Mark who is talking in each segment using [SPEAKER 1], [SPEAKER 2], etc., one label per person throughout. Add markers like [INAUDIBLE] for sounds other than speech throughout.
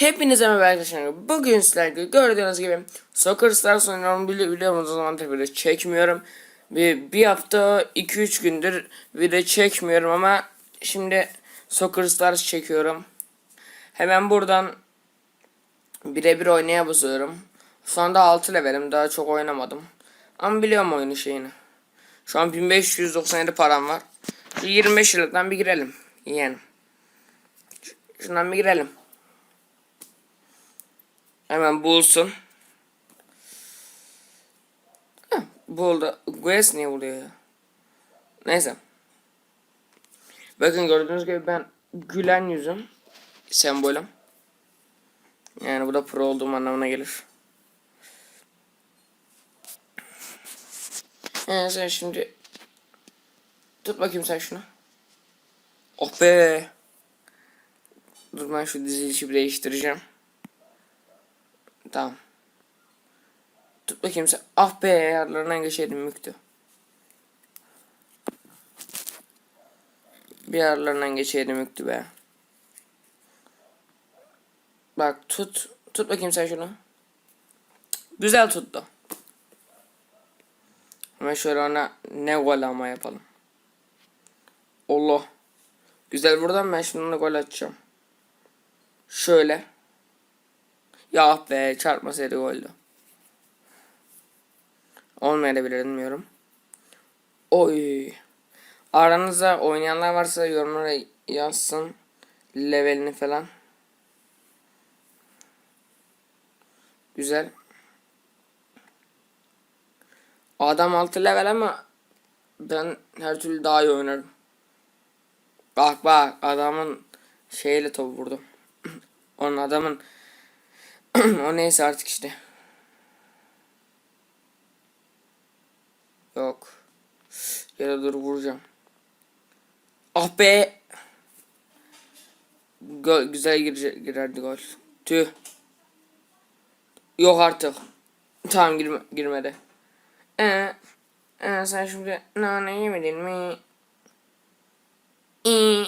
[SPEAKER 1] Hepinize merhaba arkadaşlar. Bugün sizlerle gördüğünüz gibi Soccer Stars oynuyorum bili biliyorsunuz o zaman video çekmiyorum. Bir, bir hafta 2-3 gündür video çekmiyorum ama şimdi Soccer Stars çekiyorum. Hemen buradan birebir oynaya basıyorum. Şu anda 6 levelim daha çok oynamadım. Ama biliyorum oyunu şeyini. Şu an 1597 param var. Şu 25 yıllıktan bir girelim. Yeğenim. Şundan bir girelim. Hemen bulsun. Heh, buldu. Guess niye buluyor ya? Neyse. Bakın gördüğünüz gibi ben gülen yüzüm sembolüm. Yani bu da pro olduğum anlamına gelir. Ee, sen şimdi tut bakayım sen şunu. Oh be. Dur ben şu dizilişi bir değiştireceğim. Tamam. Tut bakayım sen. Ah be ayarlarından geçeydim müktü. Bir ayarlarından geçeydim müktü be. Bak tut. Tut bakayım sen şunu. Güzel tuttu. Hemen şöyle ona ne gol ama yapalım. Allah. Güzel buradan ben şimdi ona gol atacağım. Şöyle. Ya ah be çarpmasaydı goldü. Olmayabilir bilmiyorum. Oy. Aranızda oynayanlar varsa yorumlara yazsın. Levelini falan. Güzel. Adam 6 level ama ben her türlü daha iyi oynarım. Bak bak adamın şeyle topu vurdum. [CLEARS THROAT] Onun adamın [CLEARS THROAT] o neyse artık işte. Yok. Yere dur vuracağım. Ah be. Gol, güzel girer, girerdi gol. Tüh. Yok artık. Tamam girme, girmedi. Ee, ee, sen şimdi nane yemedin mi? İyi.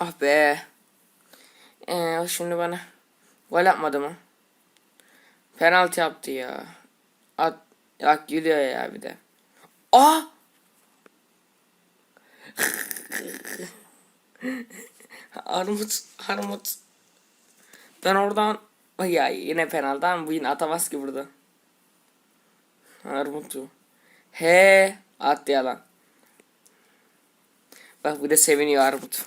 [SPEAKER 1] Ah be. Ee, şimdi bana gol atmadı mı? Penaltı yaptı ya. At, at gülüyor ya bir de. Ah! [LAUGHS] armut, armut. Ben oradan Ay ya yine penaltı ama bu yine atamaz ki burada. Armut'u. He attı yalan. Bak bu da seviniyor Armut.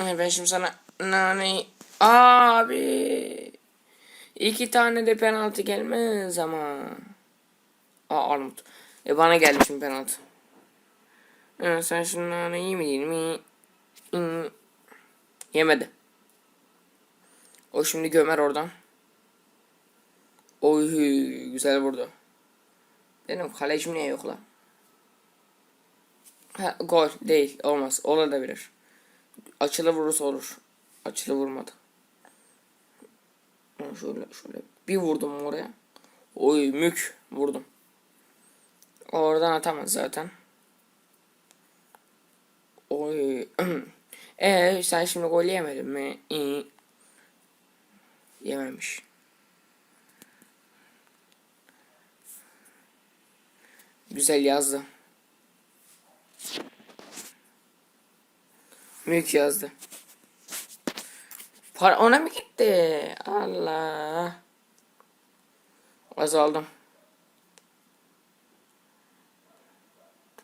[SPEAKER 1] Ay ben şimdi sana nane abi iki tane de penaltı gelmez ama. Aa Armut. E bana geldi şimdi penaltı. Evet, sen şimdi nane yemedin mi? Hmm. Yemedi. O şimdi gömer oradan. Oy güzel vurdu. Benim kalecim niye yok lan? Ha, gol değil olmaz olabilir. Açılı vurursa olur. Açılı vurmadı. Şöyle şöyle bir vurdum oraya. Oy mük vurdum. Oradan atamaz zaten. Oy. Eee [CLEARS THROAT] sen şimdi gol yemedin mi? İyi. Yememiş. Güzel yazdı. Mülk yazdı. Para ona mı gitti? Allah. Azaldım.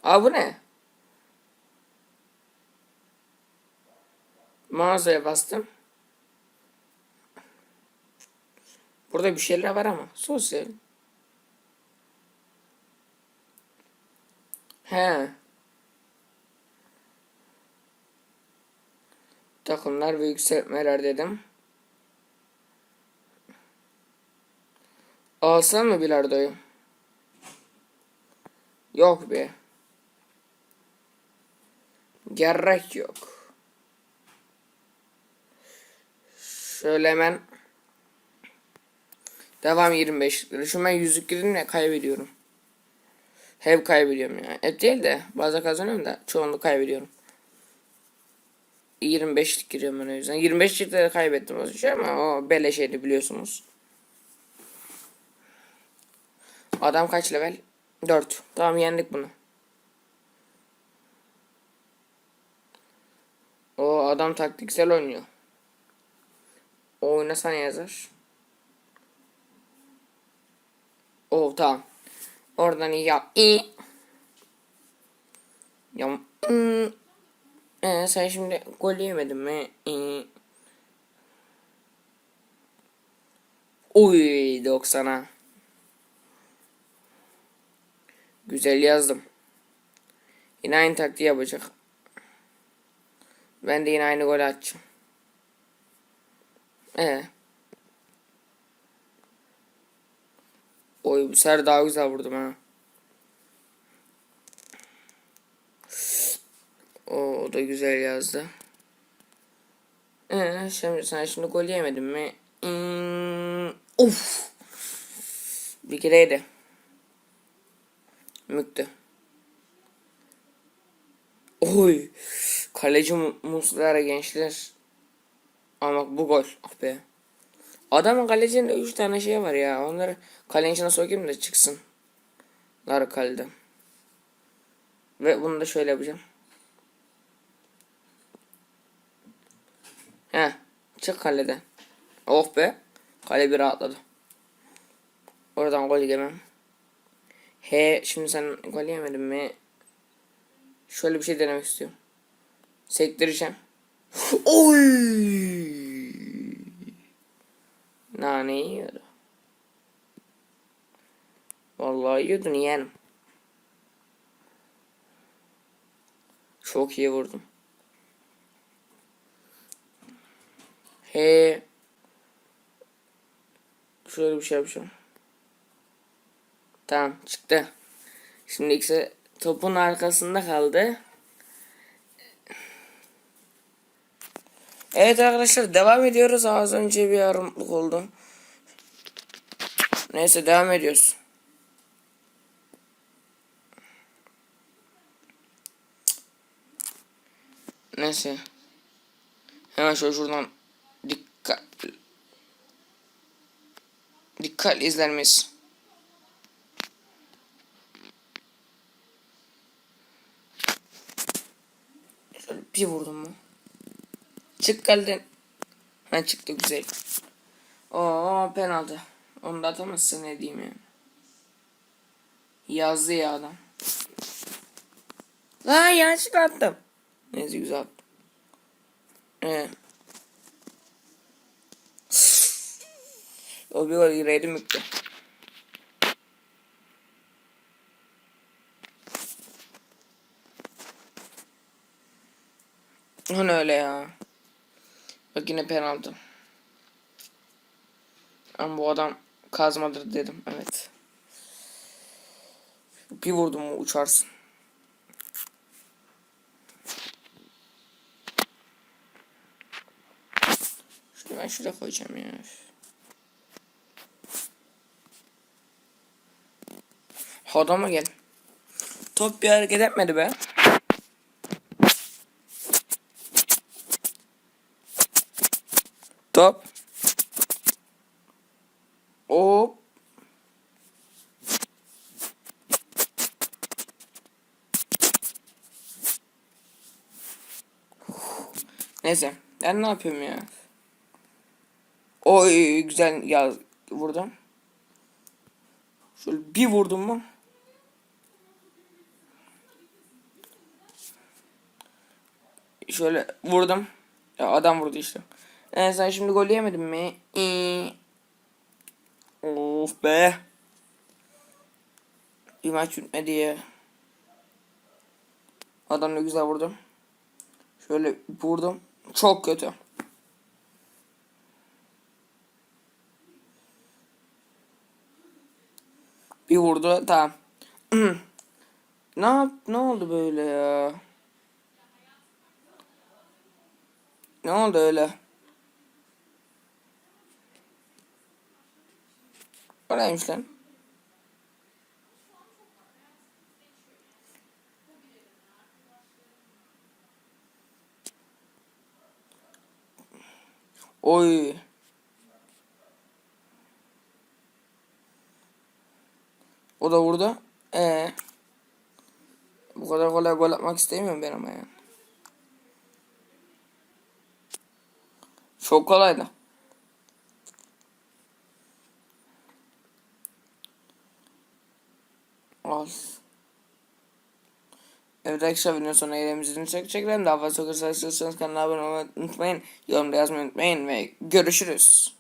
[SPEAKER 1] Aa bu ne? Mağazaya bastım. Burada bir şeyler var ama. Sosyal. He. Takımlar ve yükseltmeler dedim. Alsam mı bilardoyu? Yok be. Gerek yok. Şöyle hemen Devam 25 lira. Şu ben yüzük girince kaybediyorum. Hep kaybediyorum ya. Hep değil de bazen kazanıyorum da çoğunluk kaybediyorum. 25'lik giriyorum ben o yüzden. 25'likleri kaybettim az önce ama o beleşeydi biliyorsunuz. Adam kaç level? 4. Tamam yendik bunu. O adam taktiksel oynuyor. O oynasana yazar. O tamam. Oradan iyi yap. İyi. Ya. Ee, sen şimdi gol yemedin mi? Ee. Uy 90'a. Güzel yazdım. Yine aynı taktiği yapacak. Ben de yine aynı gol atacağım. Ee. Oy bu sefer daha güzel vurdum ha. O, o da güzel yazdı. Ee, şimdi sen şimdi gol yemedin mi? Hmm, of. Bir kereydi. Müktü. Oy. Kaleci Muslera gençler. Ama bu gol. Ah be. Adamın kalecinde 3 tane şey var ya. Onları kalenin içine sokayım da çıksın. Lar kalede. Ve bunu da şöyle yapacağım. He. Çık kaleden. Oh be. Kale bir rahatladı. Oradan gol yemem. He şimdi sen gol yemedin mi? Şöyle bir şey denemek istiyorum. Sektireceğim. Oy! Nane yiyordu. Vallahi yiyordun yeğenim. Çok iyi vurdum. He. Şöyle bir şey yapacağım. Tamam çıktı. Şimdi ikisi topun arkasında kaldı. Evet arkadaşlar devam ediyoruz. Az önce bir yarımlık oldu. Neyse devam ediyoruz. Neyse. Hemen şöyle şuradan dikkat dikkat izlenmesi. Şöyle bir vurdum mu? Çık kaleden. Ha çıktı güzel. Oo penaltı. Onu da atamazsın ne diyeyim yani. Yazdı ya adam. La yanlışlıkla attım. Neyse güzel attım. Evet. O bir gol gireydi mükte. Hani öyle ya. Bak yine penaltı. Ama bu adam kazmadır dedim. Evet. Bir vurdum mu uçarsın. Şunu ben şuraya koyacağım ya. Adama gel. Top bir hareket etmedi be. Top. Hop. Neyse. Ben ne yapıyorum ya? Oy güzel ya vurdum. Şöyle bir vurdum mu? Şöyle vurdum. Ya adam vurdu işte. Ee, sen şimdi gol yemedin mi? Ee, of be. Bir maç bitmedi ya. Adam ne güzel vurdum. Şöyle vurdum. Çok kötü. Bir vurdu. Tamam. [CLEARS THROAT] ne yap ne oldu böyle ya? Ne oldu öyle? Neymiş lan? Oy. O da vurdu. Ee. Bu kadar kolay gol atmak istemiyorum ben ama yani. Çok kolaydı. Arkadaşlar videonun sonuna geldiğimizin çok ederim. Daha fazla çok isterseniz kanala abone olmayı unutmayın. Yorumda yazmayı unutmayın ve görüşürüz.